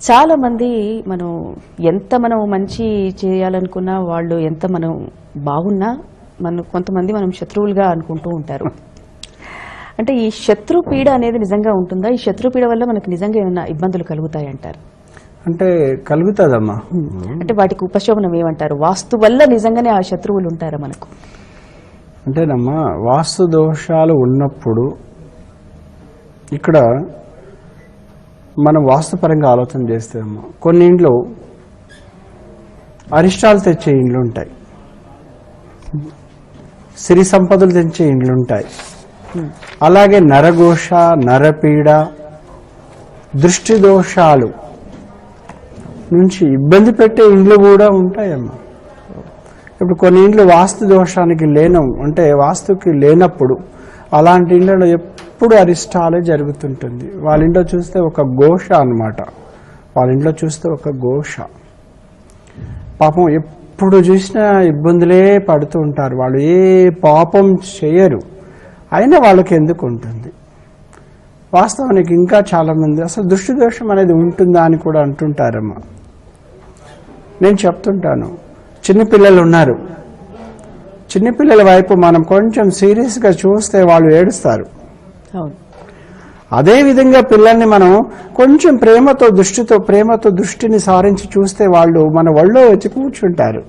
చాలా మంది మనం ఎంత మనం మంచి చేయాలనుకున్నా వాళ్ళు ఎంత మనం బాగున్నా మనం కొంతమంది మనం శత్రువులుగా అనుకుంటూ ఉంటారు. అంటే ఈ శత్రు పీడ అనేది నిజంగా ఉంటుందా? ఈ శత్రు పీడ వల్ల మనకు నిజంగా ఏమైనా ఇబ్బందులు కలుగుతాయి అంటారు అంటే కలుగుతుందమ్మా. అంటే వాటికి ఉపశమనం ఏమంటారు? వాస్తు వల్ల నిజంగానే ఆ శత్రువులు ఉంటారా మనకు? అంటేనమ్మా వాస్తు దోషాలు ఉన్నప్పుడు ఇక్కడ మనం వాస్తుపరంగా ఆలోచన చేస్తే కొన్ని ఇండ్లు అరిష్టాలు తెచ్చే ఇండ్లు ఉంటాయి. సిరి సంపదలు తెచ్చే ఇండ్లు ఉంటాయి. అలాగే నరఘోష నరపీడ దృష్టి దోషాలు నుంచి ఇబ్బంది పెట్టే ఇండ్లు కూడా ఉంటాయమ్మా. ఇప్పుడు కొన్ని ఇండ్లు వాస్తు దోషానికి లేనం అంటే వాస్తుకి లేనప్పుడు అలాంటి ఇండ్లలో ఎప్పుడు అరిష్టాలే జరుగుతుంటుంది. వాళ్ళ ఇంట్లో చూస్తే ఒక ఘోష అన్నమాట. వాళ్ళ ఇంట్లో చూస్తే ఒక ఘోష. పాపం ఎప్పుడు చూసినా ఇబ్బందులే పడుతూ ఉంటారు. వాళ్ళు ఏ పాపం చేయరు. అయినా వాళ్ళకి ఎందుకు ఉంటుంది? వాస్తవానికి ఇంకా చాలామంది అసలు దృష్టి దోషం అనేది ఉంటుందా అని కూడా అంటుంటారమ్మా. నేను చెప్తుంటాను. చిన్నపిల్లలు ఉన్నారు. చిన్నపిల్లల వైపు మనం కొంచెం సీరియస్గా చూస్తే వాళ్ళు ఏడుస్తారు. అవును. అదే విధంగా పిల్లల్ని మనం కొంచెం ప్రేమతో దృష్టితో ప్రేమతో దృష్టిని సారించి చూస్తే వాళ్ళు మన ఒళ్ళో వచ్చి కూర్చుంటారు.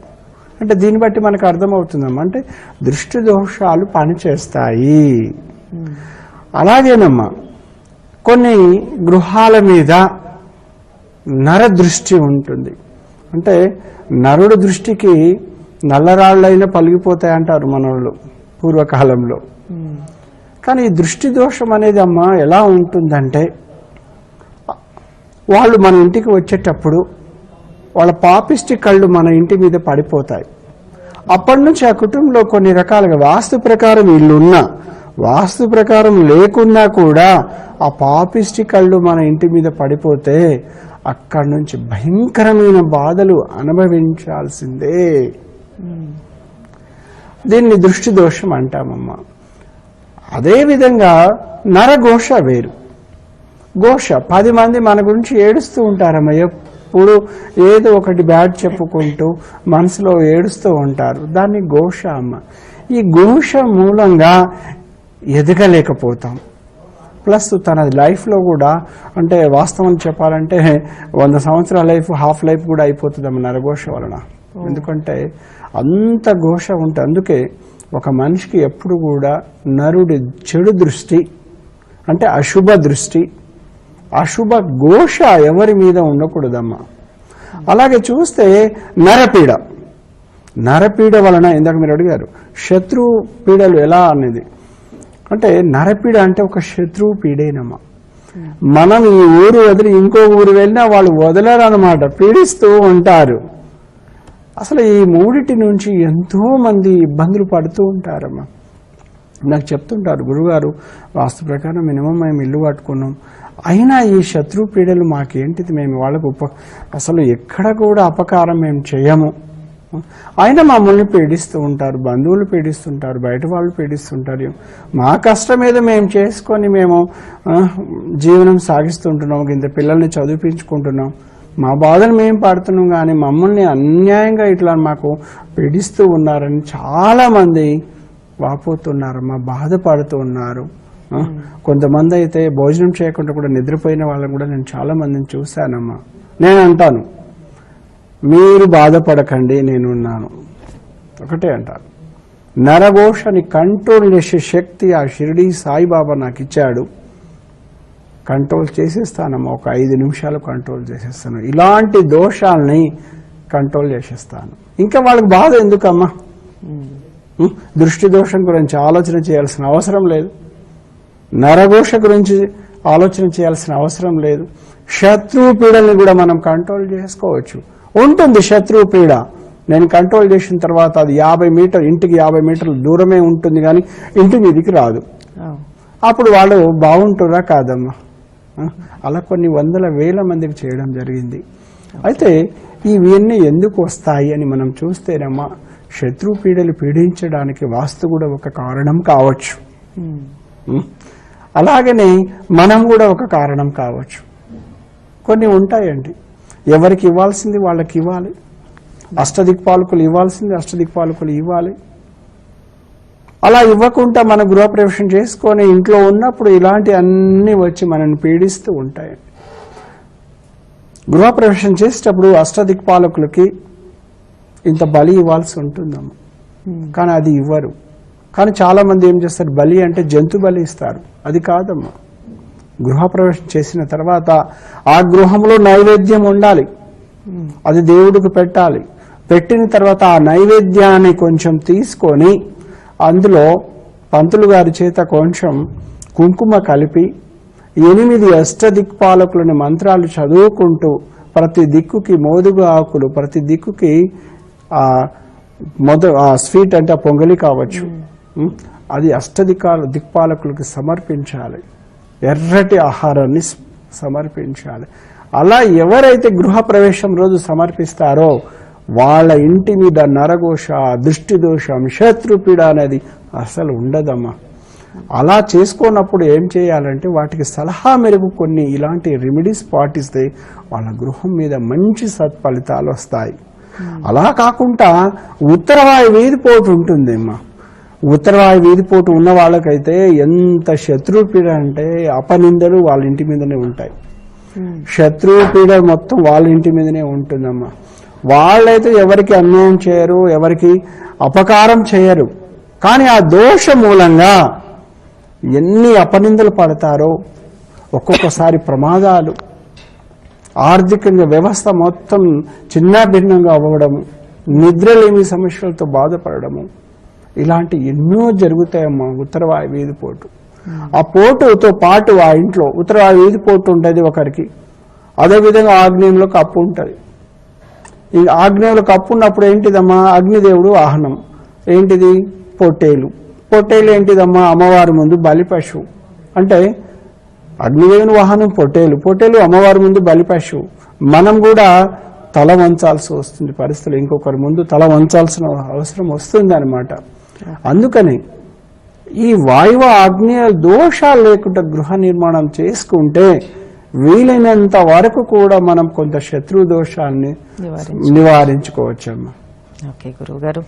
అంటే దీన్ని బట్టి మనకు అర్థమవుతుందమ్మా. అంటే దృష్టి దోషాలు పనిచేస్తాయి. అలాగేనమ్మా. కొన్ని గృహాల మీద నర దృష్టి ఉంటుంది. అంటే నరుడు దృష్టికి నల్లరాళ్ళైనా పలిగిపోతాయి అంటారు మనోళ్ళు పూర్వకాలంలో. కానీ ఈ దృష్టి దోషం అనేది అమ్మ ఎలా ఉంటుందంటే వాళ్ళు మన ఇంటికి వచ్చేటప్పుడు వాళ్ళ పాపిష్టి కళ్ళు మన ఇంటి మీద పడిపోతాయి. అప్పటి నుంచి ఆ కుటుంబంలో కొన్ని రకాలుగా వాస్తు ప్రకారం ఇల్లున్నా వాస్తు ప్రకారం లేకున్నా కూడా ఆ పాపిష్టి కళ్ళు మన ఇంటి మీద పడిపోతే అక్కడి నుంచి భయంకరమైన బాధలు అనుభవించాల్సిందే. దీన్ని దృష్టి దోషం అంటామమ్మా. అదేవిధంగా నరఘోష వేరు. ఘోష పది మంది మన గురించి ఏడుస్తూ ఉంటారమ్మా. ఎప్పుడు ఏదో ఒకటి బ్యాడ్ చెప్పుకుంటూ మనసులో ఏడుస్తూ ఉంటారు. దాన్ని ఘోష అమ్మ. ఈ ఘోష మూలంగా ఎదగలేకపోతాం. ప్లస్ తన లైఫ్లో కూడా అంటే వాస్తవం చెప్పాలంటే వంద సంవత్సరాల లైఫ్ హాఫ్ లైఫ్ కూడా అయిపోతుందమ్మ నరఘోష వలన. ఎందుకంటే అంత ఘోష ఉంటే అందుకే ఒక మనిషికి ఎప్పుడు కూడా నరుడి చెడు దృష్టి అంటే అశుభ దృష్టి అశుభ ఘోష ఎవరి మీద ఉండకూడదమ్మా. అలాగే చూస్తే నరపీడ. నరపీడ వలన ఇందాక మీరు అడిగారు శత్రు పీడలు ఎలా అనేది. అంటే నరపీడ అంటే ఒక శత్రువు పీడేనమ్మా. మనం ఈ ఊరు వదిలి ఇంకో ఊరు వెళ్ళినా వాళ్ళు వదలరు అనమాట పీడిస్తూ ఉంటారు. అసలు ఈ మూడిటి నుంచి ఎంతోమంది ఇబ్బందులు పడుతూ ఉంటారమ్మా. నాకు చెప్తుంటారు గురుగారు వాస్తు ప్రకారం మినిమం మేము ఇల్లు కట్టుకున్నాం. అయినా ఈ శత్రు పీడలు మాకేంటిది? మేము వాళ్ళకు ఉప అసలు ఎక్కడ కూడా అపకారం మేము చేయము. అయినా మమ్మల్ని పీడిస్తూ ఉంటారు బంధువులు పీడిస్తుంటారు బయట వాళ్ళు పీడిస్తుంటారు. మా కష్టం ఏదో మేము చేసుకొని మేము జీవనం సాగిస్తుంటున్నాం ఇంత పిల్లల్ని చదివించుకుంటున్నాం. మా బాధలు మేము పడుతున్నాం కానీ మమ్మల్ని అన్యాయంగా ఇట్లా మాకు పీడిస్తూ ఉన్నారని చాలా మంది వాపోతున్నారమ్మా బాధపడుతూ ఉన్నారు. కొంతమంది అయితే భోజనం చేయకుండా కూడా నిద్రపోయిన వాళ్ళని కూడా నేను చాలా మందిని చూశానమ్మా. నేను అంటాను మీరు బాధపడకండి నేనున్నాను. ఒకటే అంటాను నరఘోషని కంట్రోల్ చేసే శక్తి ఆ షిరిడి సాయిబాబా నాకు ఇచ్చాడు కంట్రోల్ చేసేస్తానమ్మా ఒక ఐదు నిమిషాలు కంట్రోల్ చేసేస్తాను. ఇలాంటి దోషాలని కంట్రోల్ చేసేస్తాను. ఇంకా వాళ్ళకి బాధ ఎందుకమ్మా? ఉం? దృష్టి దోషం గురించి ఆలోచన చేయాల్సిన అవసరం లేదు. నరఘోష గురించి ఆలోచన చేయాల్సిన అవసరం లేదు. శత్రువు పీడల్ని కూడా మనం కంట్రోల్ చేసుకోవచ్చు. ఉంటుంది శత్రువు పీడ. నేను కంట్రోల్ చేసిన తర్వాత అది యాభై మీటర్ ఇంటికి యాభై మీటర్ల దూరమే ఉంటుంది కానీ ఇంటి మీదికి రాదు. అప్పుడు వాళ్ళు బాగుంటురా కాదమ్మా? అలా కొన్ని వందల వేల మందికి చేయడం జరిగింది. అయితే ఇవన్నీ ఎందుకు వస్తాయి అని మనం చూస్తేనమ్మా శత్రు పీడలు పీడించడానికి వాస్తు కూడా ఒక కారణం కావచ్చు. ఉం? అలాగనే మనం కూడా ఒక కారణం కావచ్చు. కొన్ని ఉంటాయండి. ఎవరికి ఇవ్వాల్సింది వాళ్ళకి ఇవ్వాలి. అష్టదిక్పాలకులు ఇవ్వాల్సింది అష్టదిక్పాలకులు ఇవ్వాలి. అలా ఇవ్వకుండా మన గృహప్రవేశం చేసుకొని ఇంట్లో ఉన్నప్పుడు ఇలాంటి అన్ని వచ్చి మనల్ని పీడిస్తూ ఉంటాయి. గృహప్రవేశం చేసేటప్పుడు అష్టదిక్పాలకులకి ఇంత బలి ఇవ్వాల్సి ఉంటుందమ్మ. కానీ అది ఇవ్వరు. కానీ చాలా మంది ఏం చేస్తారు? బలి అంటే జంతు బలి ఇస్తారు. అది కాదమ్మా. గృహప్రవేశం చేసిన తర్వాత ఆ గృహంలో నైవేద్యం ఉండాలి. అది దేవుడికి పెట్టాలి. పెట్టిన తర్వాత ఆ నైవేద్యాన్ని కొంచెం తీసుకొని అందులో పంతులు గారి చేత కొంచెం కుంకుమ కలిపి ఎనిమిది అష్టదిక్పాలకులని మంత్రాలు చదువుకుంటూ ప్రతి దిక్కుకి మోదుగు ఆకులు ప్రతి దిక్కుకి ఆ మొద ఆ స్వీట్ అంటే పొంగలి కావచ్చు. ఉం? అది అష్టదిక్కాల దిక్పాలకులకు సమర్పించాలి. ఎర్రటి ఆహారాన్ని సమర్పించాలి. అలా ఎవరైతే గృహప్రవేశం రోజు సమర్పిస్తారో వాళ్ళ ఇంటి మీద నరఘోష దృష్టి దోషం శత్రుపీడ అనేది అసలు ఉండదమ్మా. అలా చేసుకోనప్పుడు ఏం చేయాలంటే వాటికి సలహా మేరకు కొన్ని ఇలాంటి రెమెడీస్ పాటిస్తే వాళ్ళ గృహం మీద మంచి సత్ఫలితాలు వస్తాయి. అలా కాకుండా ఉత్తరవాయు వీధిపోటు ఉంటుందమ్మా. ఉత్తరవాయు వీధిపోటు ఉన్న వాళ్ళకైతే ఎంత శత్రుపీడ అంటే అపనిందలు వాళ్ళ ఇంటి మీదనే ఉంటాయి. శత్రువు పీడ మొత్తం వాళ్ళ ఇంటి మీదనే ఉంటుందమ్మా. వాళ్ళైతే ఎవరికి అన్యాయం చేయరు ఎవరికి అపకారం చేయరు. కానీ ఆ దోష మూలంగా ఎన్ని అపనిందలు పడతారో ఒక్కొక్కసారి ప్రమాదాలు. ఆర్థికంగా వ్యవస్థ మొత్తం చిన్న భిన్నంగా అవ్వడము నిద్రలేని సమస్యలతో బాధపడము ఇలాంటి ఎన్నో జరుగుతాయమ్మా ఉత్తరవాయు వీధి పోటు. ఆ పోటుతో పాటు ఆ ఇంట్లో ఉత్తరవాయు వీధి పోటు ఉంటుంది ఒకరికి. అదేవిధంగా ఆగ్నేయంలో కప్పు ఉంటుంది. ఈ ఆగ్నేయంలో కప్పు ఉన్నప్పుడు ఏంటిదమ్మా? అగ్నిదేవుడు వాహనం. ఏంటిది? పొట్టేలు. పొట్టేలు ఏంటిదమ్మా? అమ్మవారి ముందు బలి పశువు. అంటే అగ్నిదేవుని వాహనం పొట్టేలు. పొట్టేలు అమ్మవారి ముందు బలి పశువు. మనం కూడా తల వంచాల్సి వస్తుంది పరిస్థితులు. ఇంకొకరి ముందు తల వంచాల్సిన అవసరం వస్తుంది అనమాట అందుకని ఈ వాయువ ఆగ్నేయ దోషాలు లేకుండా గృహ నిర్మాణం చేసుకుంటే వీలైనంత వరకు కూడా మనం కొంత శత్రు దోషాన్ని నివారించు నివారించుకోవచ్చమ్మా. ఓకే గురువు గారు